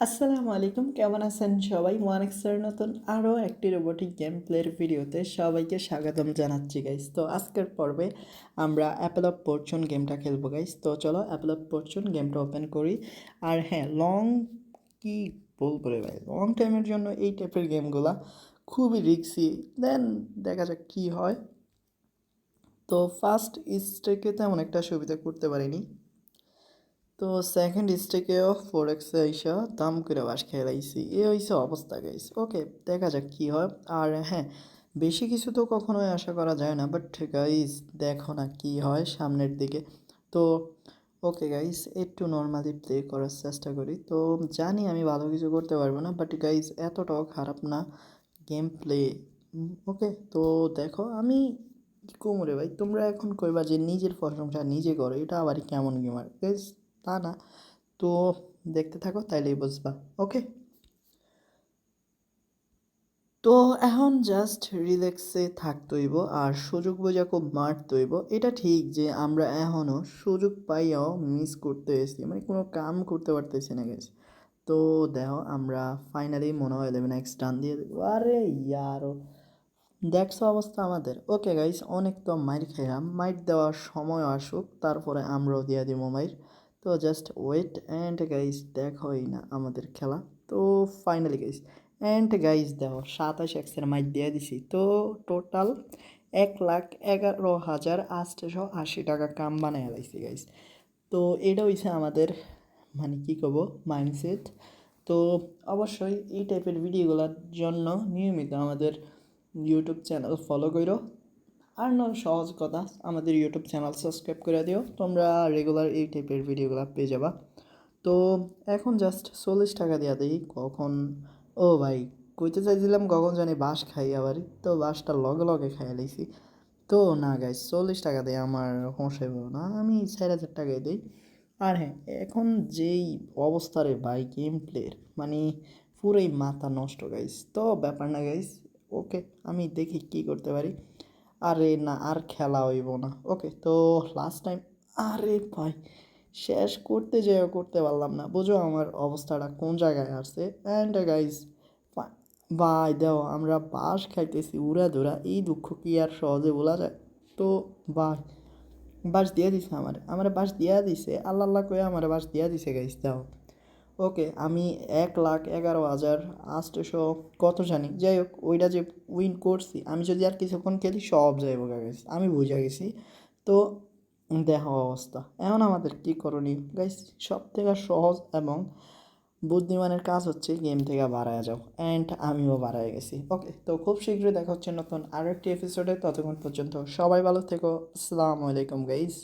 আসসালামু আলাইকুম, কেমন আছেন সবাই? ওয়ানেক্সের নতুন আরও একটি রোবোটিক গেম প্লের ভিডিওতে সবাইকে স্বাগতম জানাচ্ছি গাইস তো আজকের পর্বে আমরা অ্যাপেল অফ ফরচুন গেমটা খেলব গাইস তো চলো অ্যাপেল অফ ফরচুন গেমটা ওপেন করি। আর হ্যাঁ লং কি বলব রে ভাই? লং টাইমের জন্য এই টাইপের গেমগুলা খুবই রিক্সি দেন দেখা যাক কী হয়। তো ফার্স্ট স্টেকে তেমন একটা সুবিধা করতে পারিনি। তো সেকেন্ড স্টেকেও ফোর এক্সে আইসা দাম করে বাস খেলাইছি। এ হইছে অবস্থা গাইস ওকে দেখা যাক কী হয়। আর হ্যাঁ বেশি কিছু তো কখনোই আশা করা যায় না বাট গাইস দেখো না কী হয় সামনের দিকে। তো ওকে গাইস একটু নর্মালি প্লে করার চেষ্টা করি। তো জানি আমি ভালো কিছু করতে পারব না বাট গাইস এতটাও খারাপ না গেম প্লে ওকে তো দেখো, আমি কোমরে ভাই? তোমরা এখন কইবা যে নিজের প্রশংসা নিজে করো, এটা আবার কেমন গেমার গাইস তা না। তো দেখতে থাকো, তাইলেই বুঝবা। ওকে তো এখন জাস্ট রিল্যাক্সে থাকতইব আর সুযোগ বোঝা খুব মারতইব। এটা ঠিক যে আমরা এখনও সুযোগ পাইয়াও মিস করতে এসেছি মানে কোনো কাম করতে পারতেছি না গেছি তো দেখো, আমরা ফাইনালি মনে হয় ইলেভেন এক্স ডান দিয়ে দেবো। আরে ইয়ারও দেখছ অবস্থা আমাদের। ওকে গাইস অনেক তো মাইর খেলাম মাইর দেওয়ার সময় আসুক, তারপরে আমরাও দিয়ে দিব মাইর তো জাস্ট ওয়েট অ্যান্ড গাইস দেখোই না আমাদের খেলা। তো ফাইনালি গাইজ অ্যান্ড গাইজ দেখো সাতাশ এক্সের মাইর দিয়ে দিছি। তো টোটাল এক লাখ এগারো হাজার আটশো আশি টাকা কাম বানায় লাইছি গাইজ তো এটা হইছে আমাদের মানে কী কব মাইন্ডসেট তো অবশ্যই এই টাইপের ভিডিওগুলোর জন্য নিয়মিত আমাদের ইউটিউব চ্যানেল ফলো করো আর না সহজ কথা, আমাদের ইউটিউব চ্যানেল সাবস্ক্রাইব করে দিও। তোমরা রেগুলার এই টাইপের ভিডিওগুলো পেয়ে যাবা। তো এখন জাস্ট চল্লিশ টাকা দেওয়া দিই কখন। ও ভাই, কইতে চাইছিলাম কখন জানি বাস খাই আবার। তো বাঁশটা লগে লগে খাই লাইছি। তো না গাইস চল্লিশ টাকা দেয় আমার হোঁসে না। আমি চার হাজার টাকায় দিই। আর হ্যাঁ এখন যেই অবস্থারে বাই গেম প্লের মানে পুরোই মাথা নষ্ট গাইস তো ব্যাপার না গাইস ওকে আমি দেখি কি করতে পারি। আরে না, আর খেলা হইব না। ওকে তো লাস্ট টাইম আরে ভাই, শেষ করতে যেও করতে পারলাম না। বুঝো আমার অবস্থাটা কোন জায়গায় আসছে? অ্যান্ড গাইজ ভাই দেও আমরা বাস খাইতেছি, উড়া ধুরা, এই দুঃখ কি আর সহজে বলা যায়? তো ভাই, বাস দিয়ে দিছে আমার আমার বাস দিয়া দিছে, আল্লাহ আল্লাহ কয়ে আমার বাস দিয়া দিছে গাইজ দাও ওকে, আমি এক লাখ এগারো হাজার আটশোশো কত জানি। যাই হোক, ওইটা যে উইন করছি, আমি যদি আর কিছুক্ষণ খেলি, সব যাইব গাইস আমি বুঝে গেছি। তো দেখা অবস্থা, এখন আমাদের কী করণীয়? গাইস সব থেকে সহজ এবং বুদ্ধিমানের কাজ হচ্ছে গেম থেকে বাড়ায় যাও অ্যান্ড আমিও বাড়ায় গেছি। ওকে তো খুব শীঘ্রই দেখা হচ্ছে নতুন আরও একটি এপিসোডে ততক্ষণ পর্যন্ত সবাই ভালো থেকো, আসসালামু আলাইকুম গাইস